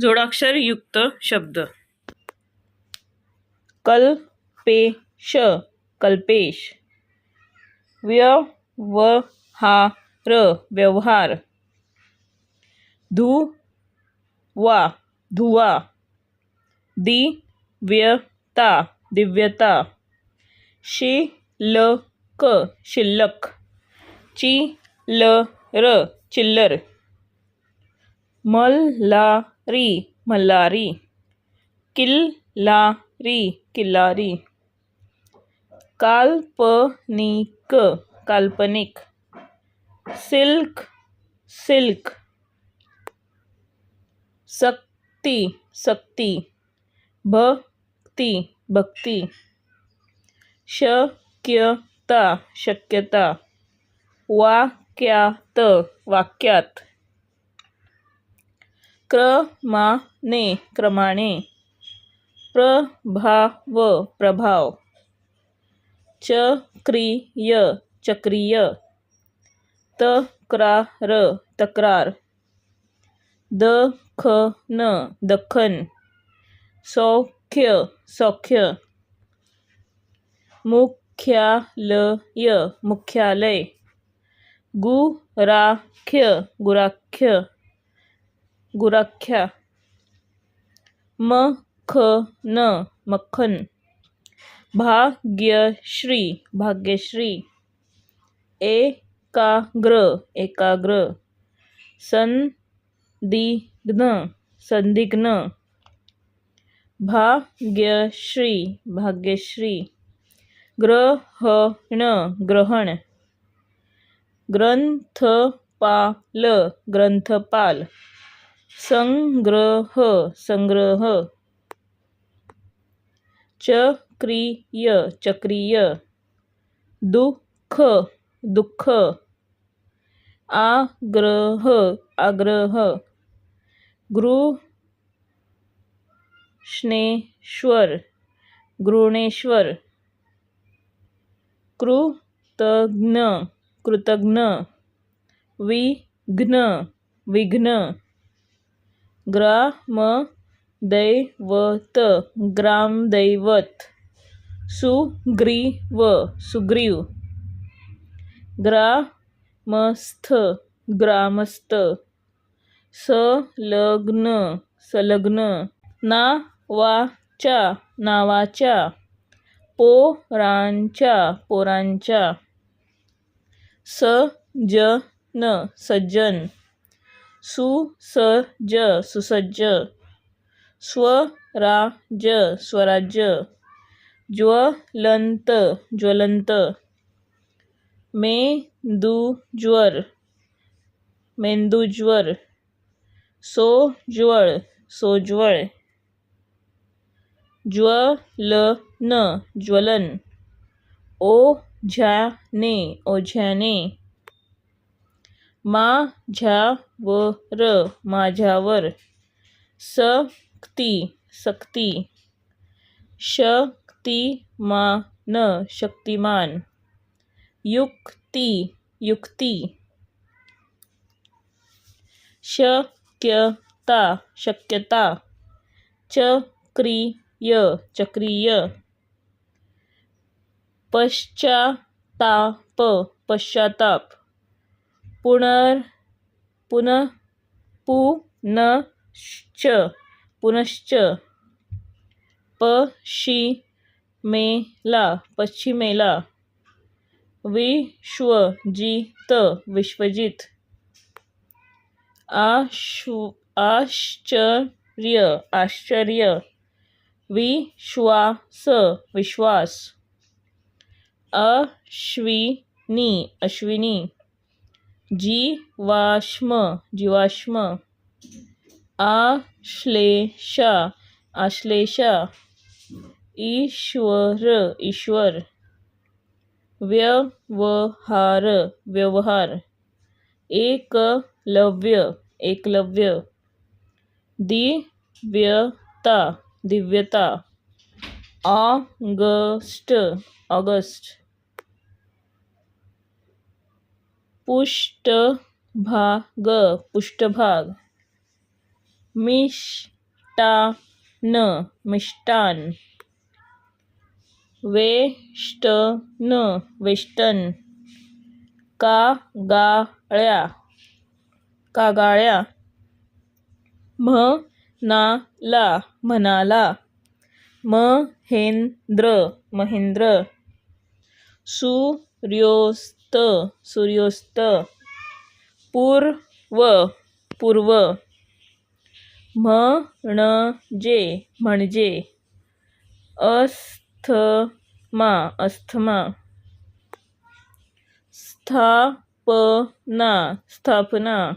जोडाक्षरयुक्त शब्द। कल्पेश कल्पेश व्यवहार व्यवहार धुवा धुवा दिव्यता दिव्यता। शिल्लक शिल्लक। चिल्लर चिल्लर। मल्हारी मल्हारी किल्लारी किल्लारी। काल्पनिक काल्पनिक। Silk silk. सक्ती सक्ती भक्ती भक्ती। शक्यता शक्यता। वाक्यात वाक्यात। क्रमाने क्रमाने प्रभाव प्रभाव। चक्रीय चक्रीय। तक्रार तक्रार। दखन दखन। सौख्य सौख्य। मुख्यालय मुख्यालय। गुराख्य गुराख्य। गुराख्या। म ख न मखन। मक्खन भाग्यश्री। भाग्यश्री। एकाग्र। एकाग्र। संदिग्न संदिग्न। भाग्यश्री। भाग्यश्री। ग्रहण। ग्रहण। ग्रंथपाल। ग्रंथपाल। संग्रह संग्रह चक्रीय चक्रीय दुख दुख आग्रह आग्रह गृष्णेश्वर गृणेश्वर कृतज्ञ कृतज्ञ विघ्न विघ्न ग्रामदैवत ग्रामदैवत सुग्रीव सुग्रीव ग्रामस्थ ग्रामस्थ संलग्न संलग्न नावाच्या नावाच्या पोरांच्या पोरांच्या सज्जन सज्जन सुसज्ज सुसज्ज। स्वराज स्वराज्य। ज्वलंत ज्वलंत। मेंदुज्वर मेंदुज्वर। सोज्वळ सोज्वळ। ज्वलन ज्वलन। ओझ्याने ओझ्याने। माझ्यावर माझ्यावर सक्ती सक्ती शक्तिमान शक्तिमान युक्ती युक्ती शक्यता शक्यता चक्रिय चक्रीय पश्चाताप पश्चाताप पुनर्, पुनः, पुनश्च पुनश्च, पश्चिमेला पश्चिमेला, विश्वजित विश्वजित, आश्व, आश्चर्य आश्चर्य, विश्वास विश्वास, अश्विनी अश्विनी जीवाश्म जीवाश्म। आश्लेषा आश्लेषा। ईश्वर ईश्वर। व्यवहार व्यवहार। एकलव्य एकलव्य। दिव्यता दिव्यता। ऑगस्ट ऑगस्ट पृष्ठभाग पृष्ठभाग मिष्टान मिष्टान। वेष्टन वेष्टन। कागाळ्या। कागाळ्या। म्हणाला म्हणाला। महेंद्र महेंद्र। सूर्योस्त सूर्योस्त पूर्व पूर्व. म्हणजे म्हणजे. Asthma asthma. स्थापना स्थापना.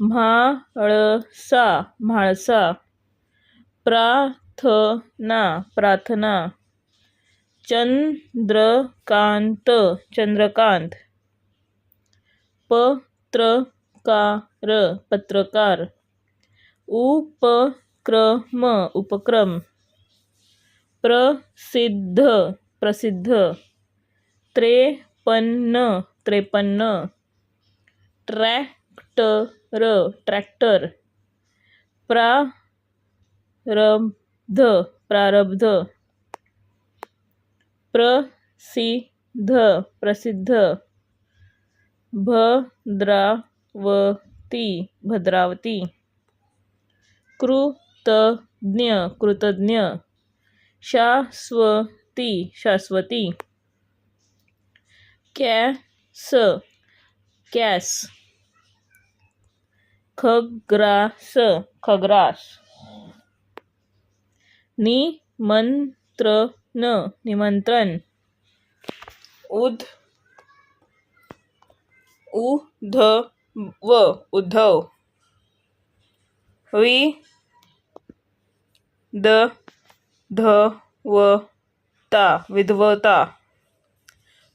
म्हाळसा म्हाळसा. प्रार्थना प्रार्थना. चंद्रकांत चंद्रकांत। पत्रकार पत्रकार। उपक्रम उपक्रम। प्रसिद्ध प्रसिद्ध। त्रेपन्न त्रेपन्न। Tractor tractor. प्रारब्ध प्रारब्ध। प्रसिद्ध प्रसिद्ध भद्रावती भद्रावती। कृतज्ञ कृतज्ञ। शाश्वती शाश्वती। कॅस कॅस। खग्रास खग्रास। निमंत्रण निमंत्रण। उद, उद्धव उद्धव। वि, द धवता विधवता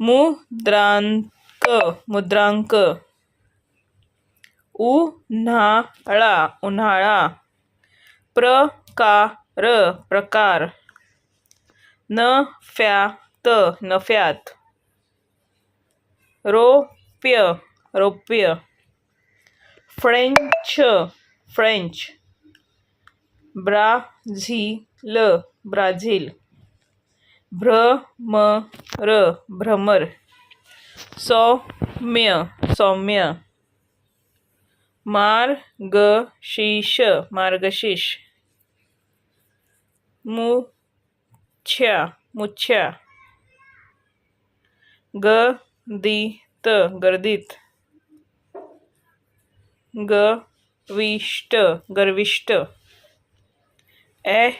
मुद्रांक मुद्रांक। उन्हाळा उन्हाळा। प्रकार प्रकार। नफ्यात नफ्यात रोप्य रोप्य. French French. Brazil Brazil. भ्रमर भ्रमर. सौम्य सौम्य. मार्गशीर्ष मार्गशीर्ष. मुछ्या मुछ्या गर्दीत गर्दीत। गविष्ट गर्विष्ट। ऐ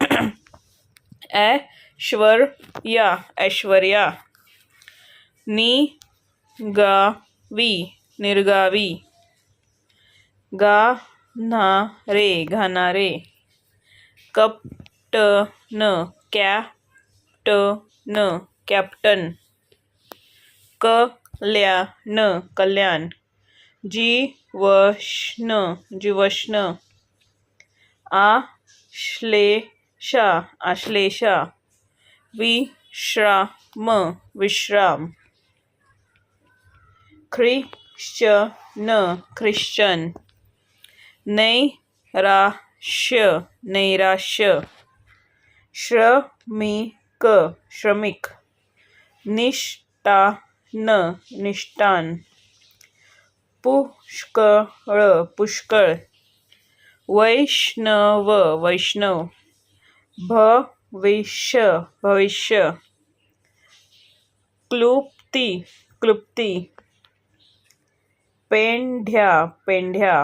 ऐश्वर्या ऐश्वर्या। निगावी निर्गावी। गाणारे घाणारे कप्टन कॅप्टन कैप्टन कल्याण कल्याण. जीवष्ण जीवष्ण आश्लेषा आश्लेषा. विश्राम विश्राम. Christian Christian. नैराश्य नैराश्य. श्रमिक श्रमिक निष्ठान निष्ठान पुष्कळ पुष्कळ वैष्णव वैष्णव भविष्य भविष्य क्लुप्ती क्लुप्ती पेंढ्या पेंढ्या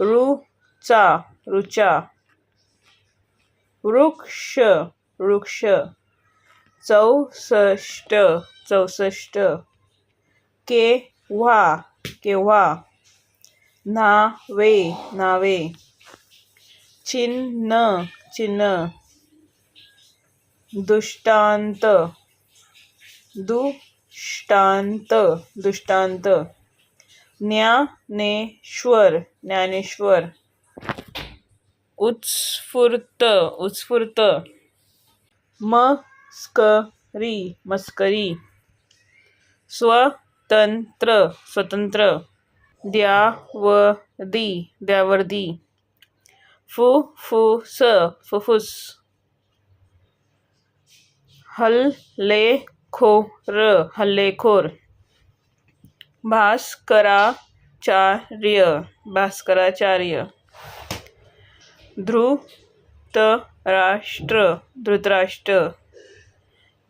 रुचा रुचा वृक्ष वृक्ष. चौसष्ट चौसष्ट. केव्हा केव्हा? नावे नावे. चिन्ह चिन्ह. दुष्टांत. दुष्टांत दुष्टांत. ज्ञानेश्वर ज्ञानेश्वर. उत्स्फूर्त उत्स्फूर्त। मस्करी मस्करी। स्वतंत्र स्वतंत्र। द्यावदी द्यावर्दी। फुफ्फुस फुफ्फुस हल्लेखोर हल्लेखोर। भास्कराचार्य भास्कराचार्य। धृतराष्ट्र धृतराष्ट्र।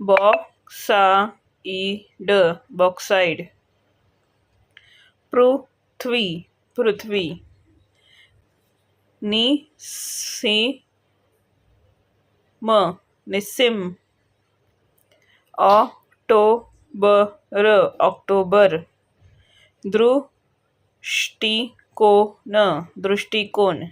Bauxite bauxite. पृथ्वी पृथ्वी। Nissim Nissim. October October. दृष्टिकोन दृष्टिकोन